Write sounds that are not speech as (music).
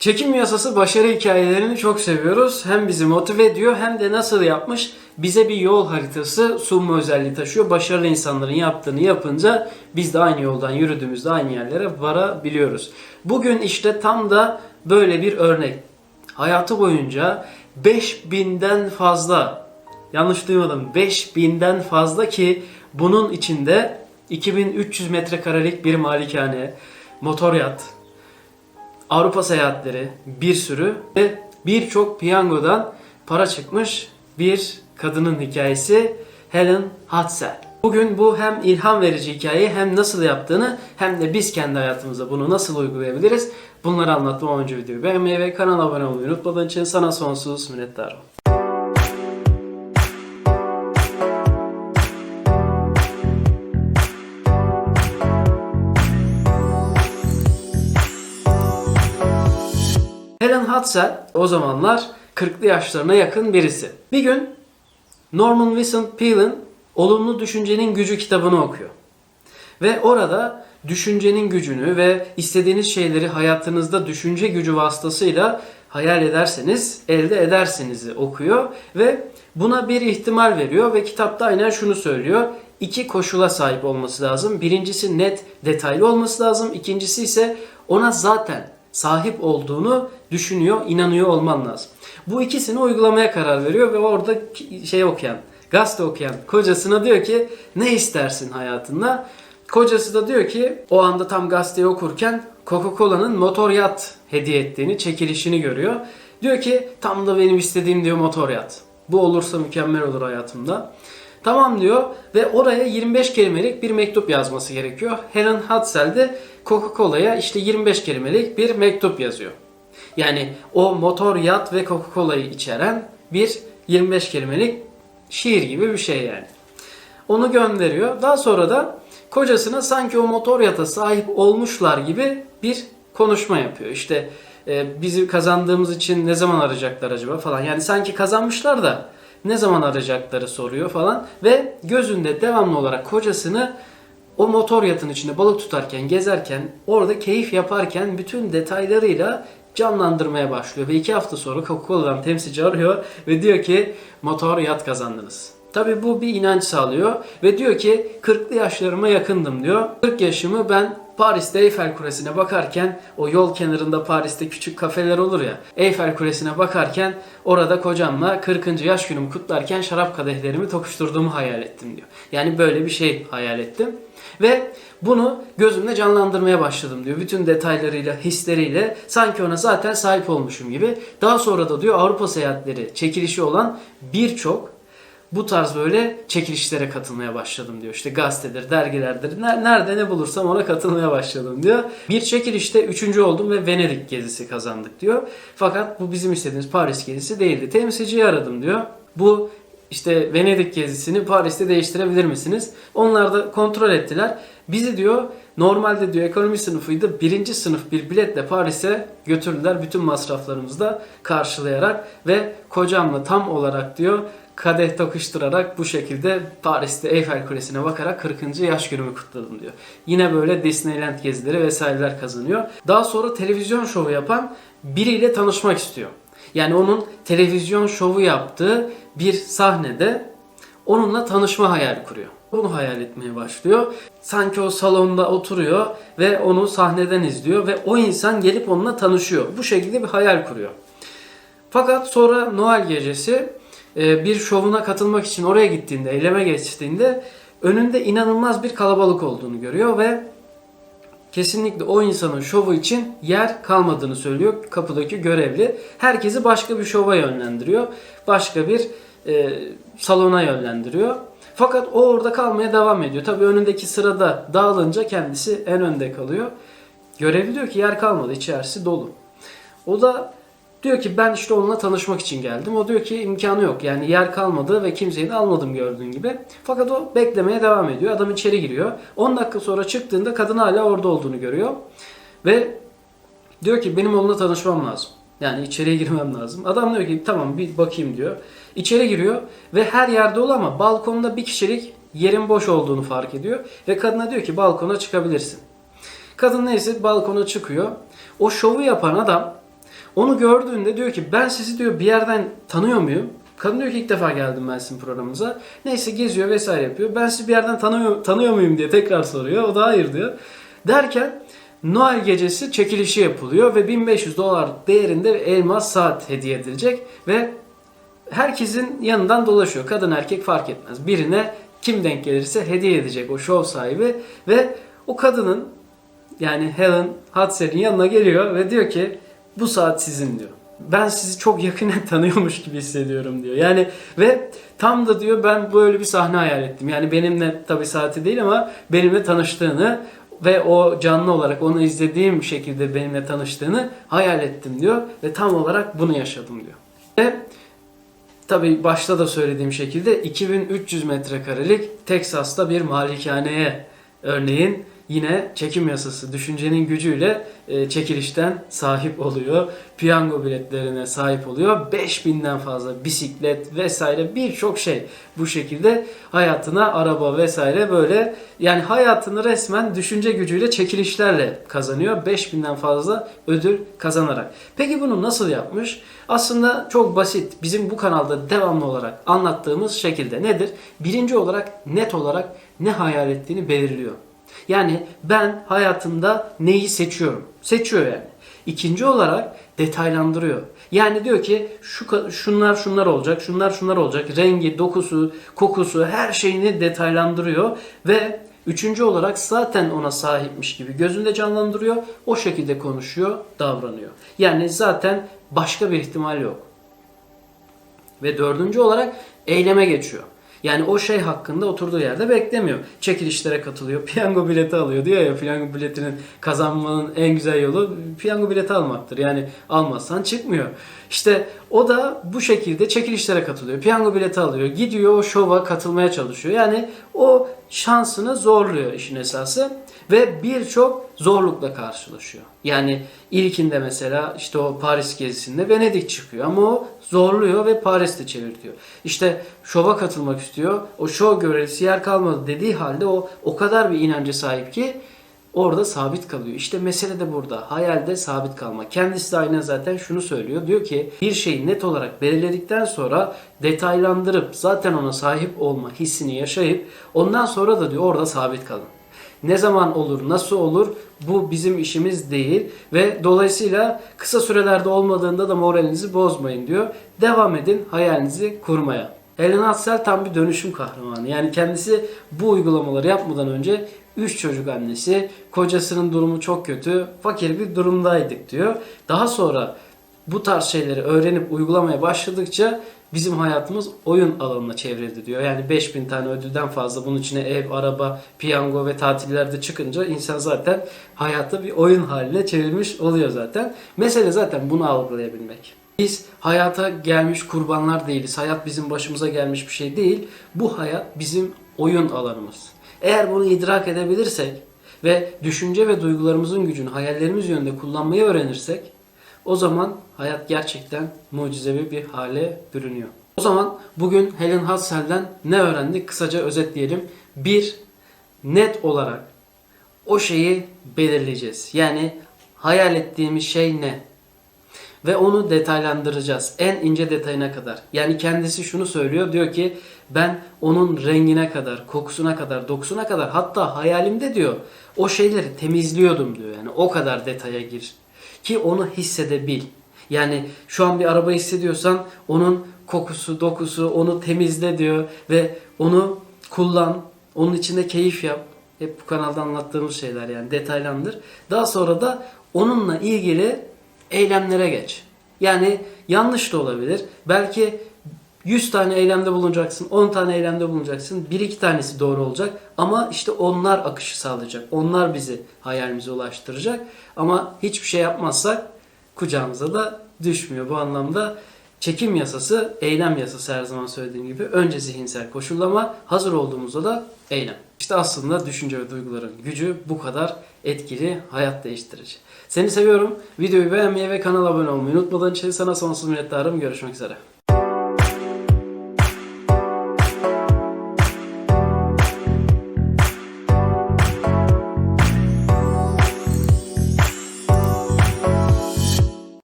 Çekim yasası başarı hikayelerini çok seviyoruz. Hem bizi motive ediyor hem de nasıl yapmış bize bir yol haritası sunma özelliği taşıyor. Başarılı insanların yaptığını yapınca biz de aynı yoldan yürüdüğümüzde aynı yerlere varabiliyoruz. Bugün işte tam da böyle bir örnek. Hayatı boyunca 5000'den fazla yanlış duymadım 5000'den fazla ki bunun içinde 2300 metrekarelik bir malikane, motor yat, Avrupa seyahatleri bir sürü ve birçok piyangodan para çıkmış bir kadının hikayesi Helen Hadsel. Bugün bu hem ilham verici hikayeyi hem nasıl yaptığını hem de biz kendi hayatımızda bunu nasıl uygulayabiliriz bunları anlatmam önce videoyu beğenmeyi ve kanala abone olmayı unutmadığın için sana sonsuz minnettarım. Helen Hadsel o zamanlar 40'lı yaşlarına yakın birisi. Bir gün Norman Vincent Peale'in Olumlu Düşüncenin Gücü kitabını okuyor. Ve orada düşüncenin gücünü ve istediğiniz şeyleri hayatınızda düşünce gücü vasıtasıyla hayal ederseniz elde edersinizi okuyor ve buna bir ihtimal veriyor ve kitapta aynen şunu söylüyor. İki koşula sahip olması lazım. Birincisi net, detaylı olması lazım. İkincisi ise ona zaten sahip olduğunu düşünüyor, inanıyor olman lazım. Bu ikisini uygulamaya karar veriyor ve orada şey okuyan, gazete okuyan kocasına diyor ki ne istersin hayatında? Kocası da diyor ki o anda tam gazeteyi okurken Coca-Cola'nın motor yat hediye ettiğini, çekilişini görüyor. Diyor ki tam da benim istediğim diyor motor yat. Bu olursa mükemmel olur hayatımda. Tamam diyor ve oraya 25 kelimelik bir mektup yazması gerekiyor. Helen Hadsel de Coca-Cola'ya işte 25 kelimelik bir mektup yazıyor. Yani o motor yat ve Coca-Cola'yı içeren bir 25 kelimelik şiir gibi bir şey yani. Onu gönderiyor. Daha sonra da kocasına sanki o motor yata sahip olmuşlar gibi bir konuşma yapıyor. İşte e, bizi kazandığımız için ne zaman arayacaklar acaba falan. Yani sanki kazanmışlar da ne zaman arayacakları soruyor falan. Ve gözünde devamlı olarak kocasını o motor yatın içinde balık tutarken, gezerken, orada keyif yaparken bütün detaylarıyla canlandırmaya başlıyor. Ve iki hafta sonra Coca-Cola'dan temsilci arıyor ve diyor ki motor yat kazandınız. Tabi bu bir inanç sağlıyor ve diyor ki 40'lı yaşlarıma yakındım diyor. 40 yaşımı ben Paris'te Eyfel Kulesi'ne bakarken o yol kenarında Paris'te küçük kafeler olur ya. Eyfel Kulesi'ne bakarken orada kocamla 40. yaş günümü kutlarken şarap kadehlerimi tokuşturduğumu hayal ettim diyor. Yani böyle bir şey hayal ettim. Ve bunu gözümde canlandırmaya başladım diyor. Bütün detaylarıyla, hisleriyle sanki ona zaten sahip olmuşum gibi. Daha sonra da diyor Avrupa seyahatleri çekilişi olan birçok bu tarz böyle çekilişlere katılmaya başladım diyor. İşte gazetedir, dergilerdir. Nerede ne bulursam ona katılmaya başladım diyor. Bir çekilişte üçüncü oldum ve Venedik gezisi kazandık diyor. Fakat bu bizim istediğimiz Paris gezisi değildi. Temsilciyi aradım diyor. Bu işte Venedik gezisini Paris'te değiştirebilir misiniz? Onlar da kontrol ettiler. Bizi diyor normalde diyor ekonomi sınıfıydı. Birinci sınıf bir biletle Paris'e götürdüler. Bütün masraflarımızı da karşılayarak ve kocamla tam olarak diyor kadeh tokuşturarak bu şekilde Paris'te Eyfel Kulesi'ne bakarak 40. yaş günümü kutladım diyor. Yine böyle Disneyland gezileri vesaireler kazanıyor. Daha sonra televizyon şovu yapan biriyle tanışmak istiyor. Yani onun televizyon şovu yaptığı bir sahnede onunla tanışma hayal kuruyor. Bunu hayal etmeye başlıyor. Sanki o salonda oturuyor ve onu sahneden izliyor ve o insan gelip onunla tanışıyor. Bu şekilde bir hayal kuruyor. Fakat sonra Noel gecesi bir şovuna katılmak için oraya gittiğinde, eyleme geçtiğinde önünde inanılmaz bir kalabalık olduğunu görüyor ve kesinlikle o insanın şovu için yer kalmadığını söylüyor kapıdaki görevli. Herkesi başka bir şova yönlendiriyor. Başka bir e, salona yönlendiriyor. Fakat o orada kalmaya devam ediyor. Tabii önündeki sırada dağılınca kendisi en önde kalıyor. Görevli diyor ki yer kalmadı, içerisi dolu. O da diyor ki ben işte onunla tanışmak için geldim. O diyor ki imkanı yok. Yani yer kalmadı ve kimseyi de almadım gördüğün gibi. Fakat o beklemeye devam ediyor. Adam içeri giriyor. 10 dakika sonra çıktığında kadın hala orada olduğunu görüyor. Ve diyor ki benim onunla tanışmam lazım. Yani içeriye girmem lazım. Adam diyor ki tamam bir bakayım diyor. İçeri giriyor ve her yerde ol ama balkonda bir kişilik yerin boş olduğunu fark ediyor. Ve kadına diyor ki balkona çıkabilirsin. Kadın neyse balkona çıkıyor. O şovu yapan adam Onu gördüğünde diyor ki ben sizi diyor bir yerden tanıyor muyum? Kadın diyor ki ilk defa geldim ben sizin programınıza. Neyse geziyor vesaire yapıyor. Ben sizi bir yerden tanıyor, tanıyor muyum diye tekrar soruyor. O da hayır diyor. Derken Noel gecesi çekilişi yapılıyor ve 1500 dolar değerinde elmas saat hediye edilecek ve herkesin yanından dolaşıyor. Kadın erkek fark etmez. Birine kim denk gelirse hediye edecek o show sahibi ve o kadının yani Helen Hudser'in yanına geliyor ve diyor ki bu saat sizin diyor. Ben sizi çok yakinen (laughs) tanıyormuş gibi hissediyorum diyor. Yani ve tam da diyor ben böyle bir sahne hayal ettim. Yani benimle tabi saati değil ama benimle tanıştığını ve o canlı olarak onu izlediğim şekilde benimle tanıştığını hayal ettim diyor. Ve tam olarak bunu yaşadım diyor. Ve Tabii başta da söylediğim şekilde 2300 metrekarelik Teksas'ta bir malikaneye örneğin yine çekim yasası düşüncenin gücüyle e, çekilişten sahip oluyor. Piyango biletlerine sahip oluyor. 5000'den fazla bisiklet vesaire birçok şey bu şekilde hayatına araba vesaire böyle yani hayatını resmen düşünce gücüyle çekilişlerle kazanıyor. 5000'den fazla ödül kazanarak. Peki bunu nasıl yapmış? Aslında çok basit. Bizim bu kanalda devamlı olarak anlattığımız şekilde nedir? Birinci olarak net olarak ne hayal ettiğini belirliyor. Yani ben hayatımda neyi seçiyorum? Seçiyor yani. İkinci olarak detaylandırıyor. Yani diyor ki şu şunlar şunlar olacak, şunlar şunlar olacak. Rengi, dokusu, kokusu her şeyini detaylandırıyor ve üçüncü olarak zaten ona sahipmiş gibi gözünde canlandırıyor. O şekilde konuşuyor, davranıyor. Yani zaten başka bir ihtimal yok. Ve dördüncü olarak eyleme geçiyor. Yani o şey hakkında oturduğu yerde beklemiyor. Çekilişlere katılıyor, (laughs) piyango bileti alıyor diyor ya piyango biletinin kazanmanın en güzel yolu piyango bileti almaktır. Yani almazsan çıkmıyor. İşte o da bu şekilde çekilişlere katılıyor. Piyango bileti alıyor. Gidiyor o şova katılmaya çalışıyor. Yani o şansını zorluyor işin esası ve birçok zorlukla karşılaşıyor. Yani ilkinde mesela işte o Paris gezisinde Venedik çıkıyor ama o zorluyor ve Paris'te çevirtiyor. İşte şova katılmak istiyor. O şov görevlisi yer kalmadı dediği halde o o kadar bir inanca sahip ki orada sabit kalıyor. İşte mesele de burada. Hayalde sabit kalmak. Kendisi de aynen zaten şunu söylüyor. Diyor ki bir şeyi net olarak belirledikten sonra detaylandırıp zaten ona sahip olma hissini yaşayıp ondan sonra da diyor orada sabit kalın. Ne zaman olur, nasıl olur bu bizim işimiz değil ve dolayısıyla kısa sürelerde olmadığında da moralinizi bozmayın diyor. Devam edin hayalinizi kurmaya. Helen Hassel tam bir dönüşüm kahramanı. Yani kendisi bu uygulamaları yapmadan önce 3 çocuk annesi, kocasının durumu çok kötü, fakir bir durumdaydık diyor. Daha sonra bu tarz şeyleri öğrenip uygulamaya başladıkça bizim hayatımız oyun alanına çevrildi diyor. Yani 5000 tane ödülden fazla bunun içine ev, araba, piyango ve tatillerde çıkınca insan zaten hayatı bir oyun haline çevirmiş oluyor zaten. Mesele zaten bunu algılayabilmek. Biz hayata gelmiş kurbanlar değiliz. Hayat bizim başımıza gelmiş bir şey değil. Bu hayat bizim oyun alanımız. Eğer bunu idrak edebilirsek ve düşünce ve duygularımızın gücünü hayallerimiz yönünde kullanmayı öğrenirsek o zaman hayat gerçekten mucizevi bir hale bürünüyor. O zaman bugün Helen Husserl'den ne öğrendik? Kısaca özetleyelim. Bir, net olarak o şeyi belirleyeceğiz. Yani hayal ettiğimiz şey ne? Ve onu detaylandıracağız. En ince detayına kadar. Yani kendisi şunu söylüyor. Diyor ki ben onun rengine kadar, kokusuna kadar, dokusuna kadar hatta hayalimde diyor o şeyleri temizliyordum diyor. Yani o kadar detaya gir. Ki onu hissedebil. Yani şu an bir araba hissediyorsan onun kokusu, dokusu, onu temizle diyor ve onu kullan, onun içinde keyif yap. Hep bu kanalda anlattığımız şeyler yani detaylandır. Daha sonra da onunla ilgili eylemlere geç. Yani yanlış da olabilir. Belki 100 tane eylemde bulunacaksın, 10 tane eylemde bulunacaksın. 1-2 tanesi doğru olacak ama işte onlar akışı sağlayacak. Onlar bizi hayalimize ulaştıracak. Ama hiçbir şey yapmazsak kucağımıza da düşmüyor. Bu anlamda çekim yasası, eylem yasası her zaman söylediğim gibi. Önce zihinsel koşullama, hazır olduğumuzda da eylem. İşte aslında düşünce ve duyguların gücü bu kadar etkili, hayat değiştirici. Seni seviyorum. Videoyu beğenmeyi ve kanala abone olmayı unutmadan için sana sonsuz minnettarım. Görüşmek üzere.